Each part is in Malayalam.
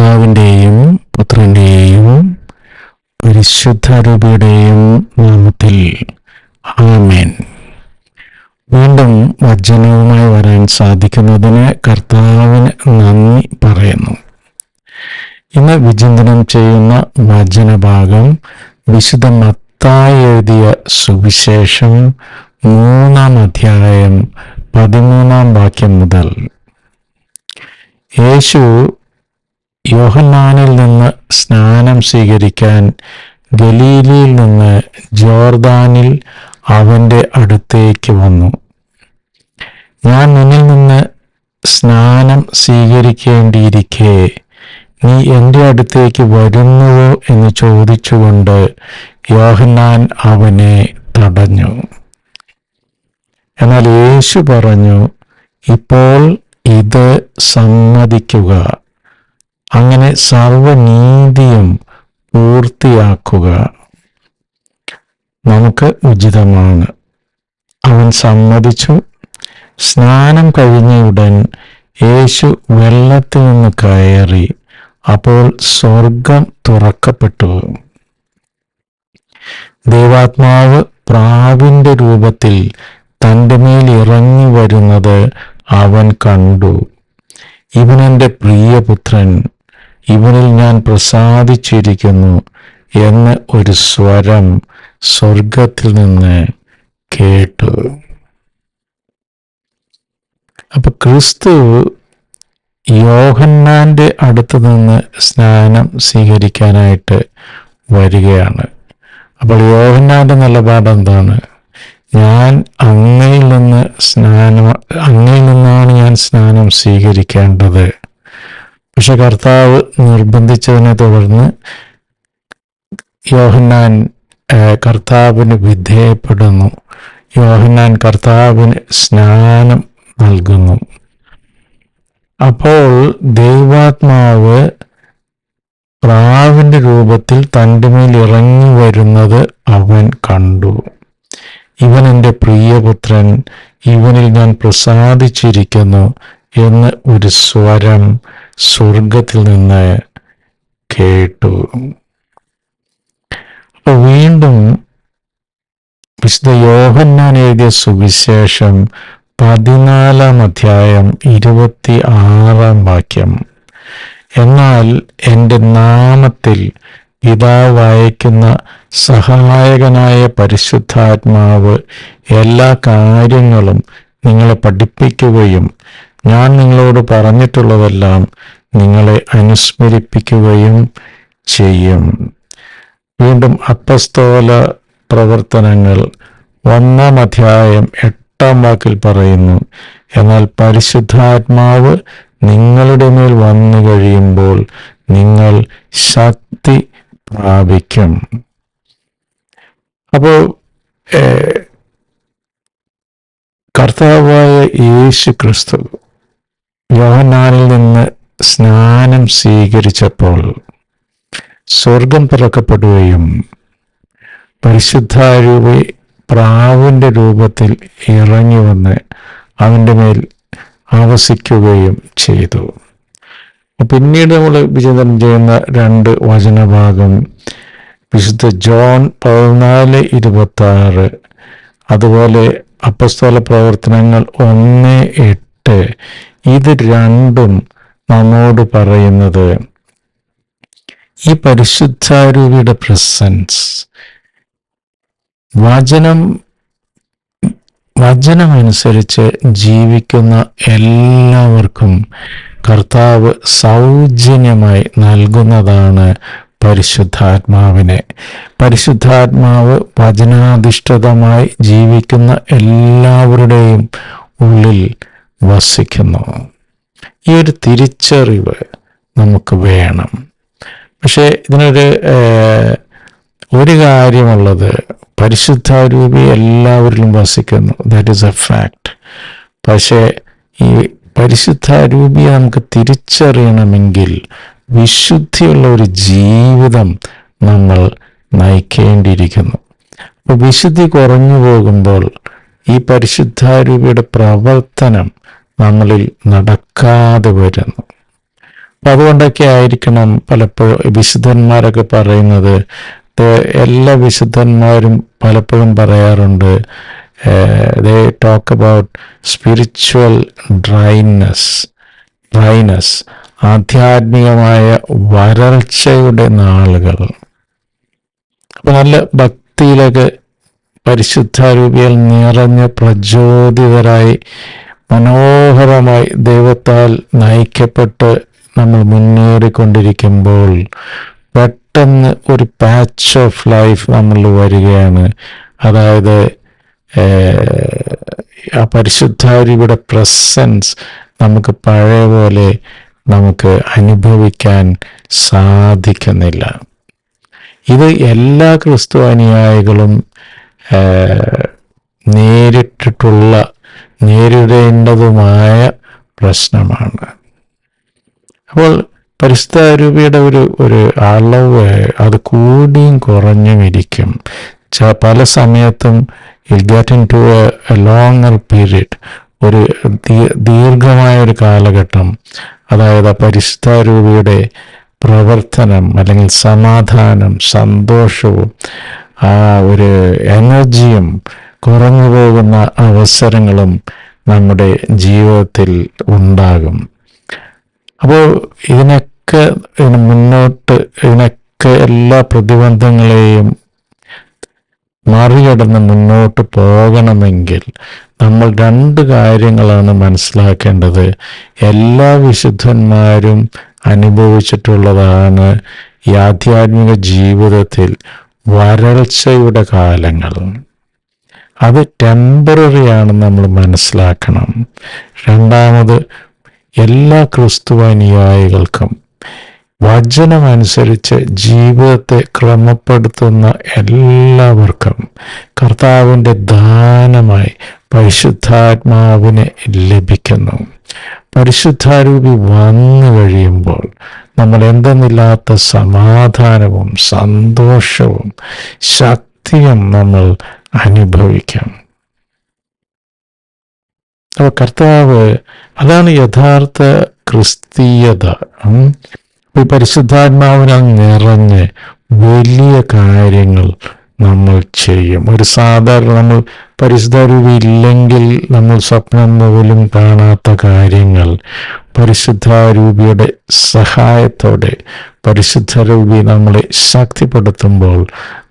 പിതാവിന്റെയും പുത്രന്റെയും പരിശുദ്ധരൂപിയുടെയും നാമത്തിൽ ആമേൻ. വീണ്ടും വചനവുമായി വരാൻ സാധിക്കുന്നതിന് കർത്താവിന് നന്ദി പറയുന്നു. ഇന്ന് വിചിന്തനം ചെയ്യുന്ന വചനഭാഗം വിശുദ്ധ മത്തായി എഴുതിയ സുവിശേഷം മൂന്നാം അധ്യായം പതിമൂന്നാം വാക്യം മുതൽ. യേശു യോഹന്നാനിൽ നിന്ന് സ്നാനം സ്വീകരിക്കാൻ ഗലീലിയിൽ നിന്ന് ജോർദാനിൽ അവന്റെ അടുത്തേക്ക് വന്നു. ഞാൻ നിന്നിൽ നിന്ന് സ്നാനം സ്വീകരിക്കേണ്ടിയിരിക്കെ നീ എന്റെ അടുത്തേക്ക് വരുന്നുവോ എന്ന് ചോദിച്ചുകൊണ്ട് യോഹന്നാൻ അവനെ തടഞ്ഞു. എന്നാൽ യേശു പറഞ്ഞു ഇപ്പോൾ ഇത് സമ്മതിക്കുക. അങ്ങനെ സർവനീതിയും പൂർത്തിയാക്കുക നമുക്ക് ഉചിതമാണ്. അവൻ സമ്മതിച്ചു. സ്നാനം കഴിഞ്ഞ ഉടൻ യേശു വെള്ളത്തിൽ നിന്ന് കയറി. അപ്പോൾ സ്വർഗം തുറക്കപ്പെട്ടു. ദൈവാത്മാവ് പ്രാവിന്റെ രൂപത്തിൽ തന്റെ മേൽ ഇറങ്ങി വരുന്നത് അവൻ കണ്ടു. ഇവനെന്റെ പ്രിയപുത്രൻ. ഇവനിൽ ഞാൻ പ്രസാദിച്ചിരിക്കുന്നു എന്ന് ഒരു സ്വരം സ്വർഗത്തിൽ നിന്ന് കേട്ടു. അപ്പൊ ക്രിസ്തു യോഹന്നാന്റെ അടുത്ത് നിന്ന് സ്നാനം സ്വീകരിക്കാനായിട്ട് വരികയാണ്. അപ്പോൾ യോഹന്നാന്റെ നിലപാട് എന്താണ്? ഞാൻ അങ്ങയിൽ നിന്ന് സ്നാനം അങ്ങയിൽ നിന്നാണ് ഞാൻ സ്നാനം സ്വീകരിക്കേണ്ടത്. പക്ഷെ കർത്താവ് നിർബന്ധിച്ചതിനെ തുടർന്ന് യോഹന്നാൻ കർത്താവിന് വിധേയപ്പെടുന്നു. യോഹന്നാൻ കർത്താവിന് സ്നാനം നൽകുന്നു. അപ്പോൾ ദൈവാത്മാവ് പ്രാവിന്റെ രൂപത്തിൽ തന്റെ മേൽ ഇറങ്ങി വരുന്നത് അവൻ കണ്ടു. ഇവൻ എന്റെ പ്രിയപുത്രൻ ഇവനിൽ ഞാൻ പ്രസാദിച്ചിരിക്കുന്നു എന്ന് ഒരു സ്വരം സ്വർഗത്തിൽ നിന്ന് കേട്ടു. അപ്പൊ വീണ്ടും വിശുദ്ധ യോഹന്നാൻ എഴുതിയ സുവിശേഷം പതിനാലാം അധ്യായം ഇരുപത്തി ആറാം വാക്യം. എന്നാൽ എന്റെ നാമത്തിൽ പിതാവ് അയക്കുന്ന സഹായകനായ പരിശുദ്ധാത്മാവ് എല്ലാ കാര്യങ്ങളും നിങ്ങളെ പഠിപ്പിക്കുകയും ഞാൻ നിങ്ങളോട് പറഞ്ഞിട്ടുള്ളതെല്ലാം നിങ്ങളെ അനുസ്മരിപ്പിക്കുകയും ചെയ്യും. വീണ്ടും അപ്പസ്തോല പ്രവർത്തനങ്ങൾ ഒന്നാം അധ്യായം എട്ടാം വാക്കിൽ പറയുന്നു എന്നാൽ പരിശുദ്ധാത്മാവ് നിങ്ങളുടെ മേൽ വന്നു കഴിയുമ്പോൾ നിങ്ങൾ ശക്തി പ്രാപിക്കും. അപ്പോൾ കർത്താവായ യേശു ക്രിസ്തു യോഹന്നാനിൽ നിന്ന് സ്നാനം സ്വീകരിച്ചപ്പോൾ സ്വർഗം തുറക്കപ്പെടുകയും പരിശുദ്ധാരൂപി പ്രാവിന്റെ രൂപത്തിൽ ഇറങ്ങി വന്ന് അവന്റെ മേൽ ആവസിക്കുകയും ചെയ്തു. പിന്നീട് നമ്മൾ വിചിന്തനം ചെയ്യുന്ന രണ്ട് വചനഭാഗം വിശുദ്ധ ജോൺ പതിനാല് ഇരുപത്തി ആറ് അതുപോലെ അപ്പസ്തോല പ്രവർത്തനങ്ങൾ ഒന്ന് എട്ട് ഇത് രണ്ടും നമ്മോട് പറയുന്നത് ഈ പരിശുദ്ധാരൂപിയുടെ പ്രസൻസ്. വചനം വചനമനുസരിച്ച് ജീവിക്കുന്ന എല്ലാവർക്കും കർത്താവ് സൗജന്യമായി നൽകുന്നതാണ് പരിശുദ്ധാത്മാവിനെ. പരിശുദ്ധാത്മാവ് വചനാധിഷ്ഠിതമായി ജീവിക്കുന്ന എല്ലാവരുടെയും ഉള്ളിൽ വസിക്കുന്നു. ഈ ഒരു തിരിച്ചറിവ് നമുക്ക് വേണം. പക്ഷേ ഇതിനൊരു ഒരു കാര്യമുള്ളത് പരിശുദ്ധ രൂപി എല്ലാവരിലും വസിക്കുന്നു. ദാറ്റ് ഈസ് എ ഫാക്ട് പക്ഷേ ഈ പരിശുദ്ധ രൂപിയെ നമുക്ക് തിരിച്ചറിയണമെങ്കിൽ വിശുദ്ധിയുള്ള ഒരു ജീവിതം നമ്മൾ നയിക്കേണ്ടിയിരിക്കുന്നു. അപ്പോൾ വിശുദ്ധി കുറഞ്ഞു പോകുമ്പോൾ ഈ പരിശുദ്ധാരൂപിയുടെ പ്രവർത്തനം നമ്മളിൽ നടക്കാതെ വരുന്നു. അപ്പൊ അതുകൊണ്ടൊക്കെ ആയിരിക്കണം പലപ്പോഴും വിശുദ്ധന്മാരൊക്കെ പറയുന്നത്. എല്ലാ വിശുദ്ധന്മാരും പലപ്പോഴും പറയാറുണ്ട് they talk about spiritual dryness dryness ആധ്യാത്മികമായ വരൾച്ചയുടെ നാളുകൾ. അപ്പൊ നല്ല ഭക്തിയിലൊക്കെ പരിശുദ്ധാരൂപിയിൽ നിറഞ്ഞ് പ്രചോദിതരായി മനോഹരമായി ദൈവത്താൽ നയിക്കപ്പെട്ട് നമ്മൾ മുന്നേറിക്കൊണ്ടിരിക്കുമ്പോൾ പെട്ടെന്ന് ഒരു പാച്ച് ഓഫ് ലൈഫ് നമ്മൾ വരികയാണ്. അതായത് ആ പരിശുദ്ധാരിയുടെ പ്രസൻസ് നമുക്ക് പഴയ പോലെ നമുക്ക് അനുഭവിക്കാൻ സാധിക്കുന്നില്ല. ഇത് എല്ലാ ക്രിസ്തു അനുയായികളും നേരിട്ടിട്ടുള്ള നേരിടേണ്ടതുമായ പ്രശ്നമാണ്. അപ്പോൾ പരിസ്ഥിതിയുടെ ഒരു ഒരു അളവ് അത് കൂടിയും കുറഞ്ഞും ഇരിക്കും. പല സമയത്തും ഇൽ get into a longer period ഒരു ദീർഘമായ ഒരു കാലഘട്ടം. അതായത് ആ പരിസ്ഥിതിയുടെ പ്രവർത്തനം അല്ലെങ്കിൽ സമാധാനം സന്തോഷവും ആ ഒരു എനർജിയും കുറഞ്ഞു പോകുന്ന അവസരങ്ങളും നമ്മുടെ ജീവിതത്തിൽ ഉണ്ടാകും. അപ്പോൾ ഇതിനൊക്കെ ഇതിന് മുന്നോട്ട് ഇതിനൊക്കെ എല്ലാ പ്രതിബന്ധങ്ങളെയും മറികടന്ന് മുന്നോട്ട് പോകണമെങ്കിൽ നമ്മൾ രണ്ട് കാര്യങ്ങളാണ് മനസ്സിലാക്കേണ്ടത്. എല്ലാ വിശുദ്ധന്മാരും അനുഭവിച്ചിട്ടുള്ളതാണ് ഈ ആധ്യാത്മിക ജീവിതത്തിൽ വരൾച്ചയുടെ കാലങ്ങൾ. അത് ടെമ്പററി ആണെന്ന് നമ്മൾ മനസ്സിലാക്കണം. രണ്ടാമത് എല്ലാ ക്രിസ്തുവാനുയായികൾക്കും വചനമനുസരിച്ച് ജീവിതത്തെ ക്രമപ്പെടുത്തുന്ന എല്ലാവർക്കും കർത്താവിന്റെ ദാനമായി പരിശുദ്ധാത്മാവിനെ ലഭിക്കുന്നു. പരിശുദ്ധാരൂപി വന്നു കഴിയുമ്പോൾ നമ്മൾ എന്തെന്നില്ലാത്ത സമാധാനവും സന്തോഷവും ശക്തിയും നമ്മൾ അനുഭവിക്കാം. അപ്പോൾ കർത്താവ് അതാണ് യഥാർത്ഥ ക്രിസ്തീയത. ഈ പരിശുദ്ധാത്മാവിനെ നിറഞ്ഞ് വലിയ കാര്യങ്ങൾ നമ്മൾ ചെയ്യും. ഒരു സാധാരണ നമ്മൾ പരിശുദ്ധാരൂപിയില്ലെങ്കിൽ നമ്മൾ സ്വപ്നം പോലും കാണാത്ത കാര്യങ്ങൾ. പരിശുദ്ധാരൂപിയുടെ സഹായത്തോടെ പരിശുദ്ധരൂപി നമ്മളെ ശക്തിപ്പെടുത്തുമ്പോൾ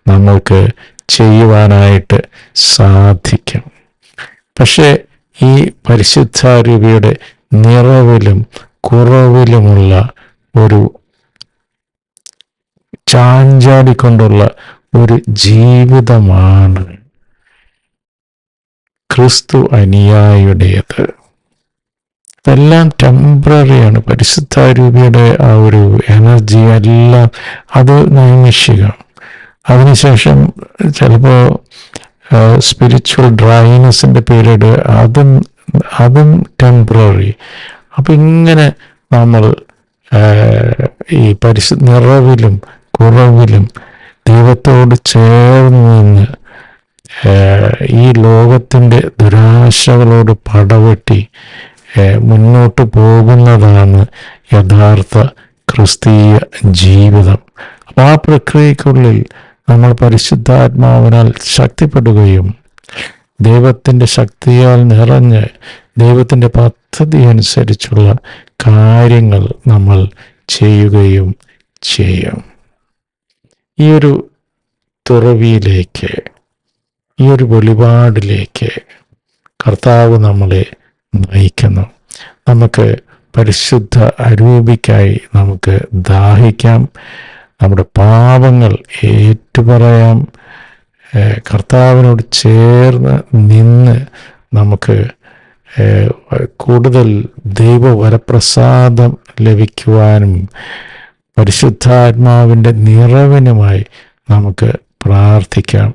നമ്മൾക്ക് ചെയ്യുവാനായിട്ട് സാധിക്കും. പക്ഷേ ഈ പരിശുദ്ധാരൂപിയുടെ നിറവിലും കുറവിലുമുള്ള ഒരു ചാഞ്ചാടിക്കൊണ്ടുള്ള ഒരു ജീവിതമാണ് ക്രിസ്തു അനുയായിയുടേത്. ഇതെല്ലാം ടെമ്പററിയാണ് പരിശുദ്ധാരൂപിയുടെ ആ ഒരു എനർജി എല്ലാം അത് നൈമിഷികം. അതിനുശേഷം ചിലപ്പോൾ സ്പിരിച്വൽ ഡ്രൈനസിന്റെ പീരീഡ് അതും അതും ടെമ്പററി അപ്പം ഇങ്ങനെ നമ്മൾ ഈ പരിശു നിറവിലും കുറവിലും ദൈവത്തോട് ചേർന്ന് നിന്ന് ഈ ലോകത്തിന്റെ ദുരാശകളോട് പടവെട്ടി മുന്നോട്ട് പോകുന്നതാണ് യഥാർത്ഥ ക്രിസ്തീയ ജീവിതം. അപ്പം ആ പ്രക്രിയക്കുള്ളിൽ നമ്മൾ പരിശുദ്ധാത്മാവിനാൽ ശക്തിപ്പെടുകയും ദൈവത്തിന്റെ ശക്തിയാൽ നിറഞ്ഞ് ദൈവത്തിന്റെ പദ്ധതി അനുസരിച്ചുള്ള കാര്യങ്ങൾ നമ്മൾ ചെയ്യുകയും ചെയ്യും. ഈ ഒരു തുറവിയിലേക്ക് ഈ ഒരു വെളിപാടിലേക്ക് കർത്താവ് നമ്മളെ നയിക്കുന്നു. നമുക്ക് പരിശുദ്ധ അരൂപിക്കായി നമുക്ക് ദാഹിക്കാം. നമ്മുടെ പാപങ്ങൾ ഏറ്റുപറയാം. കർത്താവിനോട് ചേർന്ന് നിന്ന് നമുക്ക് കൂടുതൽ ദൈവവരപ്രസാദം ലഭിക്കുവാനും പരിശുദ്ധാത്മാവിന്റെ നിറവിനുമായി നമുക്ക് പ്രാർത്ഥിക്കാം.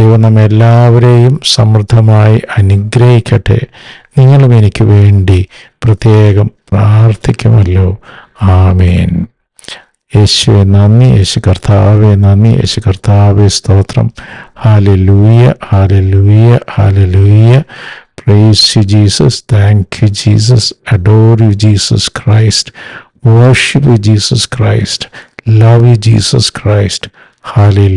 ദൈവം നമ്മെ എല്ലാവരെയും സമൃദ്ധമായി അനുഗ്രഹിക്കട്ടെ. നിങ്ങളും എനിക്ക് വേണ്ടി പ്രത്യേകം പ്രാർത്ഥിക്കുമല്ലോ. ആമേൻ. യേശുവെ നന്ദി യേശു കർത്താവെ നന്ദി യേശു കർത്താവെ സ്തോത്രം ഹാലെ ലൂയ hallelujah hallelujah praise you Jesus thank you Jesus adore you Jesus Christ worship Jesus Christ love Jesus Christ hallelujah